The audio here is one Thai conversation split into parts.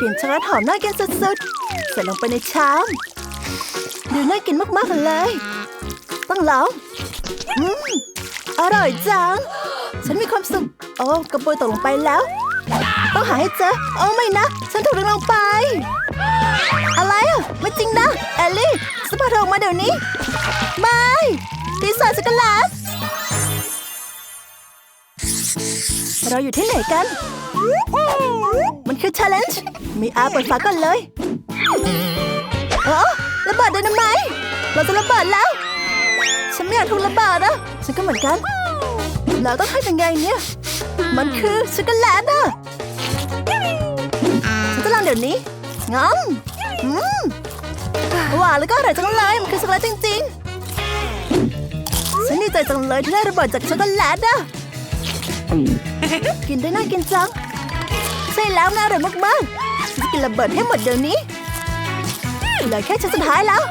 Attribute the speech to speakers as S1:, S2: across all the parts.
S1: กลิ่นช็อกโกแลตหอมน่ากินสุดๆ ใส่ลงไปในชามดูน่ากินมากๆเลย ต้องลองอืมอร่อยจัง ฉันมีความสุข โอ้กระปุยตกลงไปแล้ว ต้องหาให้เจอ โอ้ไม่นะ ฉันถูกดึงลงไป อะไรอะ ไม่จริงนะ แอลลี่สปาร์ตออกมาเดี๋ยวนี้ไม่ปีศาจช็อกโกแลต เราอยู่ที่ไหนกัน มันคือ challenge มีอาเปิดฝาก่อนเลยเออระเบิดไดนาไมต์เราจะระเบิดแล้ว ฉันไม่อยากถูกระเบิดอะฉันก็เหมือนกัน เราต้องทำยังไงเนี่ย มันคือช็อกโกแลตอะฉันจะลองเดี๋ยวนี้งั้มอืมหวานแล้วก็อร่อยจังเลยมันคือช็อกโกแลตจริงๆฉันดีใจจังเลยที่ได้ระเบิดจากช็อกโกแลตอะ กินได้น่ากินจัง ใช่แล้วน่าอร่อยมากๆฉันจะกินระเบิดให้หมดเดี๋ยวนี้เหลือแค่ชั้นสุดท้ายแล้ว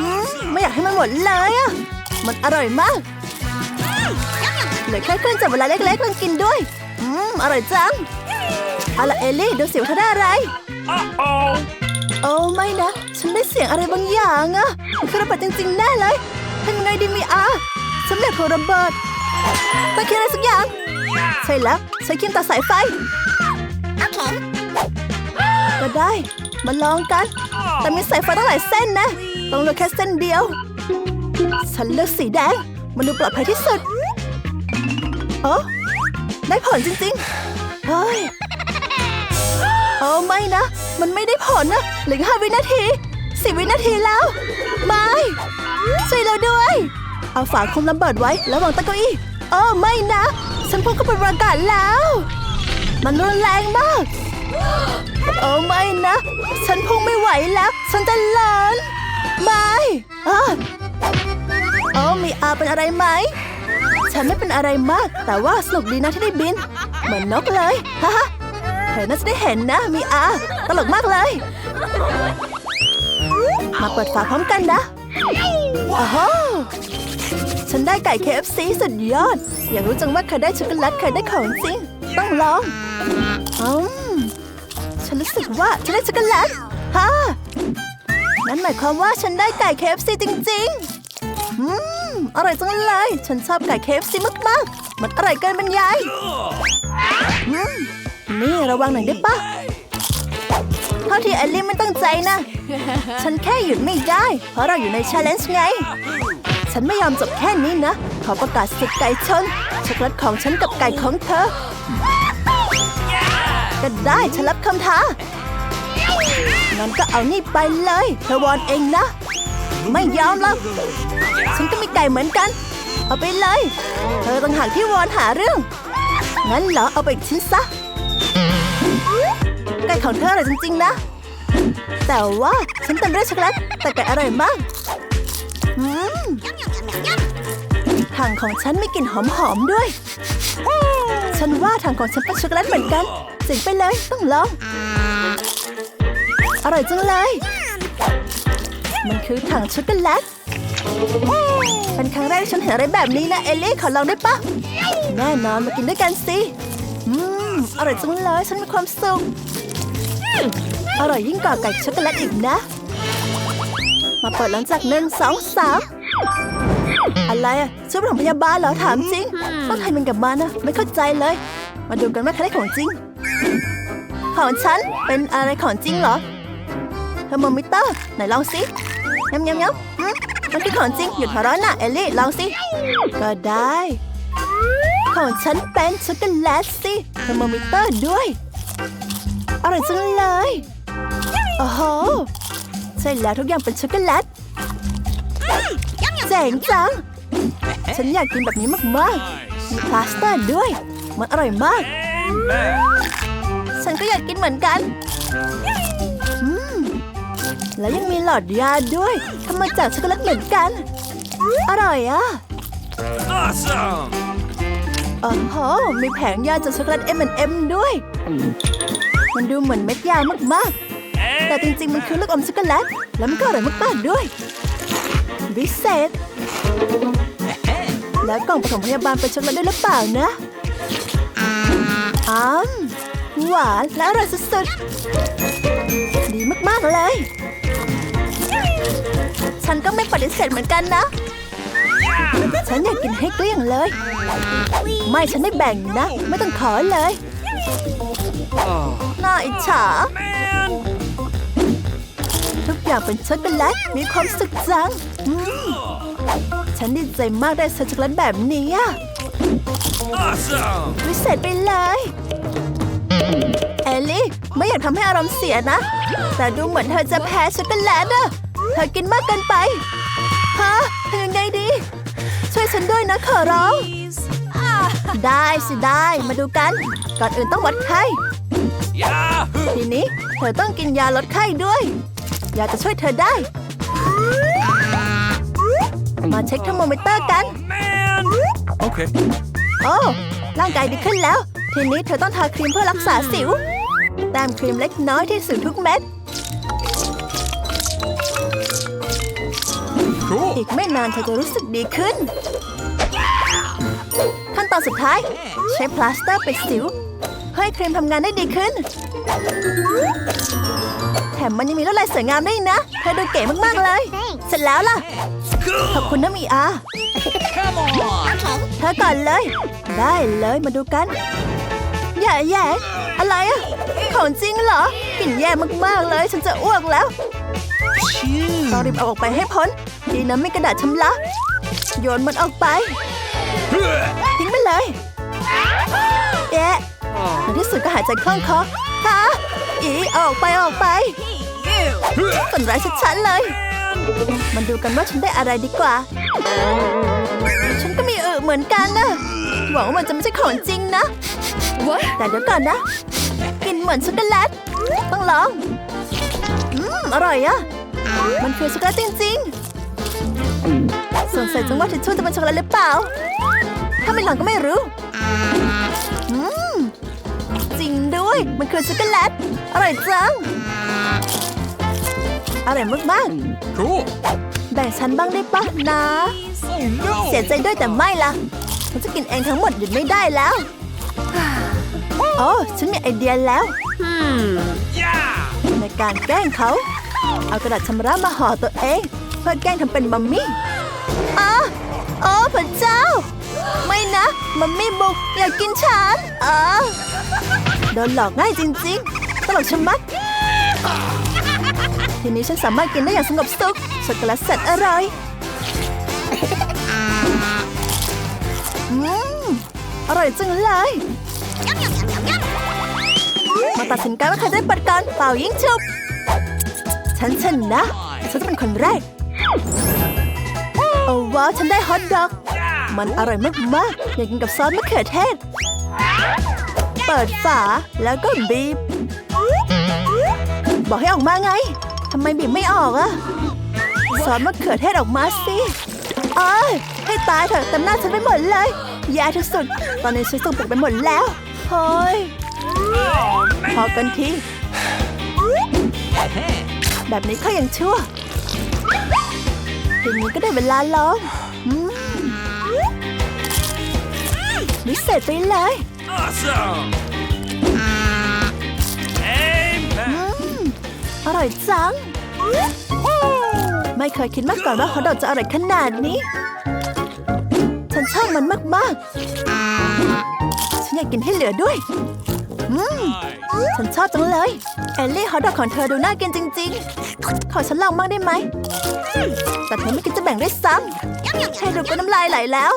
S1: อืมไม่อยากให้มันหมดเลยอะมันอร่อยมาก เหลือแค่เครื่องจับเวลาเล็กๆลองกินด้วย อืม อร่อยจัง เอาละเอลลี่ดูสิวเธอได้อะไร
S2: Uh-oh.
S1: โอ้ไม่นะ ฉันได้เสียงอะไรบางอย่างอะมันคือระเบิดจริงๆแน่เลยทำยังไงดีมีอาฉันไม่อยากถูกระเบิด ต้องคิดอะไรสักอย่าง ใช่แล้ว ใช้ครีมตัดสายไฟ โอเค ก็ได้ มาลองกัน แต่มีสายไฟตั้งหลายเส้นนะ ต้องเลือกแค่เส้นเดียว ฉันเลือกสีแดง มันดูปลอดภัยที่สุดโอ้ได้ผลจริงๆ เฮ้ยโอ้ไม่นะ มันไม่ได้ผลนะเหลืออกห้าวินาทีสิบวินาทีแล้ว ไม่ ช่วยเราด้วย เอาฝาคลุมระเบิดไว้แล้ววางตะเก้าอี้ โอ้ไม่นะ ฉันพุ่งเข้าไปบรรยากาศแล้ว มันรุนแรงมาก โอ้ไม่นะ ฉันพุ่งไม่ไหวแล้ว ฉันจะหลอนไม่อะโอ้มีอาเป็นอะไรไหม ฉันไม่เป็นอะไรมาก แต่ว่าสนุกดีนะที่ได้บิน เหมือนนกเลยฮ่าฮ่าเธอน่าจะได้เห็นนะ มีอา ตลกมากเลย มาเปิดฝาพร้อมกันนะโอ้โห ฉันได้ไก่ KFC สุดยอด อยากรู้จังว่าใครได้ช็อกโกแลตใครได้ของจริง ต้องลองอืมฉันรู้สึกว่าฉันได้ช็อกโกแลตฮ่านั่นหมายความว่าฉันได้ไก่ KFC จริงๆอืมอร่อยจังเลย ฉันชอบไก่ KFC มากๆ มันอร่อยเกินบรรยายอืมนี่ระวังหน่อยได้ปะเท่าที่แอลลี่ไม่ตั้งใจนะ ฉันแค่หยุดไม่ได้ เพราะเราอยู่ในชาเลนจ์ไง ฉันไม่ยอมจบแค่นี้นะ ขอประกาศศึกไก่ชนช็อกโกแลตของฉันกับไก่ของเธอ ก็ได้ฉันรับคำท้างั้นก็เอานี่ไปเลยเธอวอนเองนะ ไม่ยอมหรอกฉันก็มีไก่เหมือนกัน เอาไปเลย เธอต่างหากที่วอนหาเรื่อง งั้นเหรอเอาไปอีกชิ้นซะ ไก่ของเธออร่อยจริงๆนะ แต่ว่าฉันเต็มด้วยช็อกโกแลตแต่ไก่อร่อยมากอืม ถังของฉันมีกลิ่นหอมๆด้วย ฉันว่าถังของฉันเป็นช็อกโกแลตเหมือนกันเจ๋งไปเลยต้องลอง อร่อยจังเลย มันคือถังช็อกโกแลตเป็นครั้งแรกที่ฉันเห็นอะไรแบบนี้นะ เอลลี่ขอลองได้ปะแน่นอนมากินด้วยกันสิ อืม อร่อยจังเลย ฉันมีความสุข อร่อยยิ่งกว่าไก่ช็อกโกแลตอีกนะมา เปิดหลังจากหนึ่งสองสามอะไรอะช่วยปฐมพยาบาลเหรอถามจริงต้องทำมันกับมันนะไม่เข้าใจเลย มาดูกันว่าใครได้ของจริง ของฉันเป็นอะไรของจริงเหรอเทอร์โมมิเตอร์ไหนลองสิยำยำยำอืมมันคือของจริงหยุดหัวเร้อนนะเอลลี่ลองสิก็ได้ ของฉันเป็นช็อกโกแลตสิเทอร์โมมิเตอร์ด้วยอร่อยจังเลยโอ้โห ใช่แล้วทุกอย่างเป็นช็อกโกแลตเจ๋งจัง ฉันอยากกินแบบนี้มากๆมีพลาสเตอร์ด้วย มันอร่อยมาก
S2: And back.
S1: ฉันก็อยากกินเหมือนกันอืมแล้วยังมีหลอดยาด้วยทำมาจากช็อกโกแลตเหมือนกัน อร่อยอะ
S2: Awesome.
S1: โอ้โหมีแผงยาจากช็อกโกแลต M&M ด้วย มันดูเหมือนเม็ดยามากๆ แต่จริงๆ มันคือลูกอมช็อกโกแลต แล้วมันก็อร่อยมากๆด้วย วิเศษ แล้วกล่องปฐมพยาบาลเป็นช็อกโกแลตด้วยหรือเปล่านะอ้ามหวานและอร่อยสุดๆ ดีมากๆเลย ฉันก็ไม่ปฏิเสธเหมือนกันนะ ฉันอยากกินให้เกลี้ยงเลย ไม่ฉันไม่แบ่งนะ ไม่ต้องขอเลย น่าอิจฉา อย่างเป็นช็อกโกแลตมีความสุขจังอืมฉันดีใจมากได้ช็อกโกแลตแบบนี้อะ
S2: Awesome.
S1: วิเศษไปเลยเอลลี่ไม่อยากทำให้อารมณ์เสียนะ แต่ดูเหมือนเธอจะแพ้ช็อกโกแลตอะเธอกินมากเกินไปฮะทำยังไงดี ช่วยฉันด้วยนะขอร้องได้สิได้มาดูกัน ก่อนอื่นต้องวัดไข้
S2: Yahoo.
S1: ทีนี้เธอต้องกินยาลดไข้ด้วย ยาจะช่วยเธอได้ มาเช็คเทอร์โมมิเตอร์กัน
S2: Man. Okay.
S1: โอ้ ร่างกายดีขึ้นแล้ว ทีนี้เธอต้องทาครีมเพื่อรักษาสิว แต้มครีมเล็กน้อยที่สิวทุกเม็ด
S2: Cool.
S1: อีกไม่นานเธอจะรู้สึกดีขึ้น ขั้นตอนสุดท้าย ใช้พลาสเตอร์ปิดสิว เพื่อให้ครีมทำงานได้ดีขึ้นแถมมันยังมีลวดลายสวยงามด้วยนะ เธอดูเก๋มาก ๆ เลย เสร็จแล้วล่ะ ขอบคุณนะมีอา เธอก่อนเลย ได้เลยมาดูกันแย่แย่อะไรอะของจริงเหรอกลิ่นแย่มาก ๆ เลย ฉันจะอ้วกแล้วต้องรีบเอาออกไปให้พ้น ดีนะไม่กระดาษชำระ โยนมันออกไป ทิ้งไปเลยแอะในที่สุดก็หายใจคล่องคอฮะ อีเอาออกไปเอาออกไปฝันร้ายชัดๆเลย มันดูกันว่าฉันได้อะไรดีกว่า ฉันก็มีอึเหมือนกันนะหวังว่ามันจะไม่ใช่ของจริงนะแต่เดี๋ยวก่อนนะกลินเหมือนช็อกโกแลตต้องลอง อืม อร่อยอะมันคือช็อกโกแลตจริงๆสงสัยจังว่าทิชชู่จะเป็นช็อกโกแลตหรือเปล่า ถ้าไม่ลองก็ไม่รู้ อืม จริงด้วย มันคือช็อกโกแลต อร่อยจังอร่อยมากๆ
S2: Cool.
S1: แบ่งฉันบ้างได้ปะนะ
S2: Oh
S1: เสีย
S2: no.
S1: ใจด้วยแต่ไม่ละฉันจะกินเองทั้งหมดหยุดไม่ได้แล้ว โอ้ฉันมีไอเดียแล้ว
S2: Yeah.
S1: ในการแกล้งเขา เอากระดาษชำระมาห่อตัวเอง เพื่อแกล้งทำเป็นมัมมี่อ๋อโอ้พระเจ้า ไม่นะ มัมมี่บุกอยากกินฉันอ๋อโดนหลอกง่ายจริง ๆ ตลกชะมัด ทีนี้ฉันสามารถกินได้อย่างสงบสุขช็อกโกแลตแสนอร่อยอืมอร่อยจังเลยมาตัดสินกันว่าใครได้ปัดก่อนเป่ายิงฉุบ ฉันชนะฉันจะเป็นคนแรก โอ้ว้าวฉันได้ฮอทดอก มันอร่อยมากๆ อยากกินกับซอสมะเขือเทศ เปิดฝาแล้วก็บีบ บอกให้ออกมาไงทำไมบีบไม่ออกอะซอสมะเขือเทศออกมาสิเอ้ยให้ตายเถอะเต็มหน้าฉันไปหมดเลยแย่ที่สุด ตอนนี้ฉันส่งปกไปหมดแล้วเฮ้ยพอกันทีแบบนี้ก็ยังชั่วทีนี้ก็ได้เวลาลองวิเศษไปเลย
S2: Awesome.
S1: อร่อยจัง ไม่เคยคิดมาก่อนว่าฮอทดอกจะอร่อยขนาดนี้ ฉันชอบมันมากๆ ฉันอยากกินให้เหลือด้วยอืม
S2: Nice.
S1: ฉันชอบจังเลย เอลลี่ฮอทดอกของเธอดูน่ากินจริง ๆ ขอฉันลองบ้างได้ไหม แต่เธอไม่คิดจะแบ่งด้วยซ้ำแค่ดูก็น้ำลายไหลแล้ว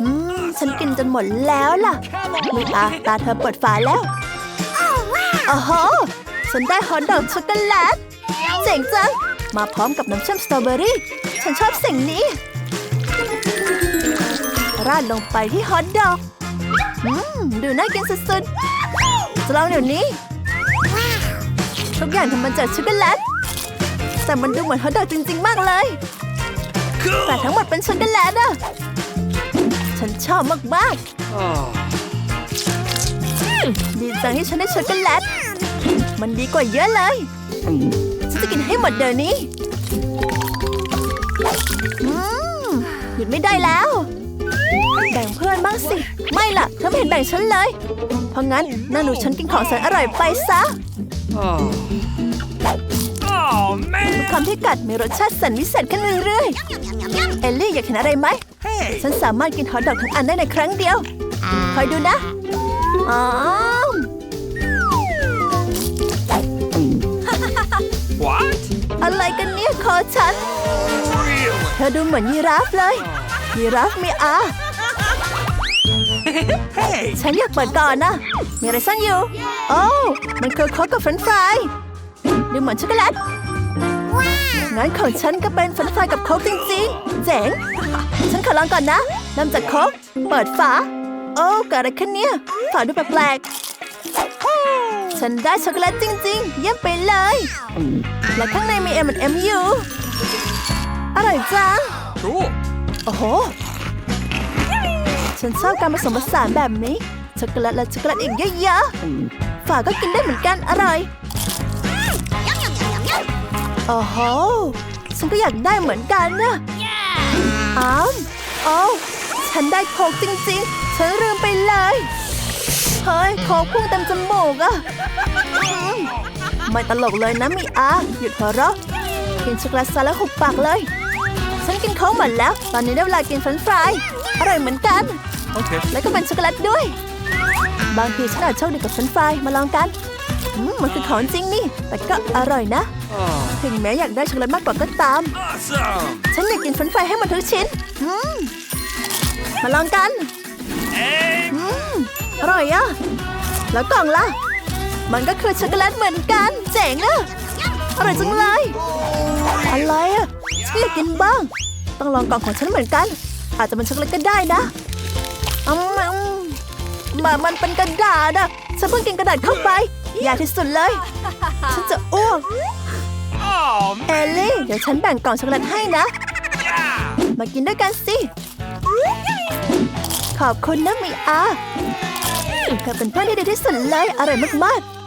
S1: อืมฉันกินจนหมดแล้วล่ะมีอาตาเธอเปิดฝาแล้ว โอ้โห ฉันได้ฮอทดอกช็อกโกแลตเจ๋งจัง มาพร้อมกับน้ำเชื่อมสตรอเบอรี่ ฉันชอบสิ่งนี้ ราดลงไปที่ฮอทดอกอืมดูน่ากินสุดๆจะลองเดี๋ยวนี้ ทุกอย่างทำมาจากช็อกโกแลตแต่มันดูเหมือนฮอทดอกจริง ๆ มากเลย แต่
S2: Cool.
S1: ทั้งหมดเป็นช็อกโกแลตอะฉันชอบมาก
S2: Oh.
S1: ๆดีจังที่ฉันได้ช็อกโกแลต มันดีกว่าเยอะเลยฉันจะกินให้หมดเดี๋ยวนี้อืมหยุดไม่ได้แล้ว แบ่งเพื่อนบ้างสิ ไม่ล่ะเธอไม่เห็นแบ่งฉันเลย เพราะงั้นนั่งดูฉันกินของแสนอร่อยไปซะ
S2: Oh. Oh, man.
S1: คำที่กัดมีรสชาติสันวิเศษขึ้นเรื่อยๆ เอลลี่อยากเห็นอะไรไหม
S2: Hey.
S1: ฉันสามารถกินฮอทดอกทั้งอันได้ในครั้งเดียว คอยดูนะ อ๋อ อะไรกันเนี่ยคอฉัน
S2: Really?
S1: เธอดูเหมือนยีราฟเลย ยีราฟมีอา
S2: Hey.
S1: ฉันอยากเปิดก่อนนะมีอะไรซ่อนอยู่ โอ้มันคือโค้กกับเฟรนช์ฟรายดูเหมือนช็อกโกแลตงั้นของฉันก็เป็นเฟรนช์ฟรายกับโค้กจริงๆ เจ๋ง ฉันขอลองก่อนนะเริ่มจากโค้กเปิดฝา โอ้เกิดอะไรขึ้นเนี่ย ฝาดูแปลกๆ ฉันได้ช็อกโกแลตจริง ๆ เยี่ยมไปเลย และข้างในมี M&M อยู่อร่อยจัง
S2: Cool.
S1: โอ้โห ฉันชอบการผสมผสานแบบนี้ ช็อกโกแลตและช็อกโกแลตอีกเยอะๆฝาก็กินได้เหมือนกัน อร่อย โอ้โห ฉันก็อยากได้เหมือนกันนะอ้าวโอ้ฉันได้โค้กจริง ๆ ฉันลืมไปเลย เฮ้ยโค้กพุ่งเต็มจมูกอะอืมไม่ตลกเลยนะมีอาหยุดหัวเราะกินช็อกโกแลตซะแล้วหุบปากเลย ฉันกินโค้กหมดแล้ว ตอนนี้ได้เวลากินเฟรนช์ฟรายอร่อยเหมือนกัน
S2: Okay.
S1: แล้วก็เป็นช็อกโกแลตด้วย บางทีฉันอาจโชคดีกับเฟรนช์ฟรายมาลองกันอืมมันคือของจริงนี่ แต่ก็อร่อยนะ
S2: Oh,
S1: ถึงแม้อยากได้ช็อกโกแลตมากกว่าก็ตาม
S2: awesome.
S1: ฉันอยากกินเฟรนช์ฟรายให้หมดทุกชิ้นอืมมาลองกัน
S2: Hey.
S1: อืมอร่อยอะแล้วกล่องล่ะ มันก็คือช็อกโกแลตเหมือนกัน เจ๋งอะอร่อยจังเลย อะไรอะฉันอยากกินบ้าง ต้องลองกล่องของฉันเหมือนกัน อาจจะเป็นช็อกโกแลตก็ได้นะอืมอืมแบบมันเป็นกระดาษอะฉันเพิ่งกินกระดาษเข้าไปอยากที่สุดเลย ฉันจะอ้วก
S2: Oh,
S1: เอ
S2: man.
S1: ลลี่เดี๋ยวฉันแบ่งกล่องช็อกโกแลตให้นะ
S2: Yeah.
S1: มากินด้วยกันสิ ขอบคุณนะมีอา เธอเป็นเพื่อนที่ดีที่สุดเลยอร่อยมากๆ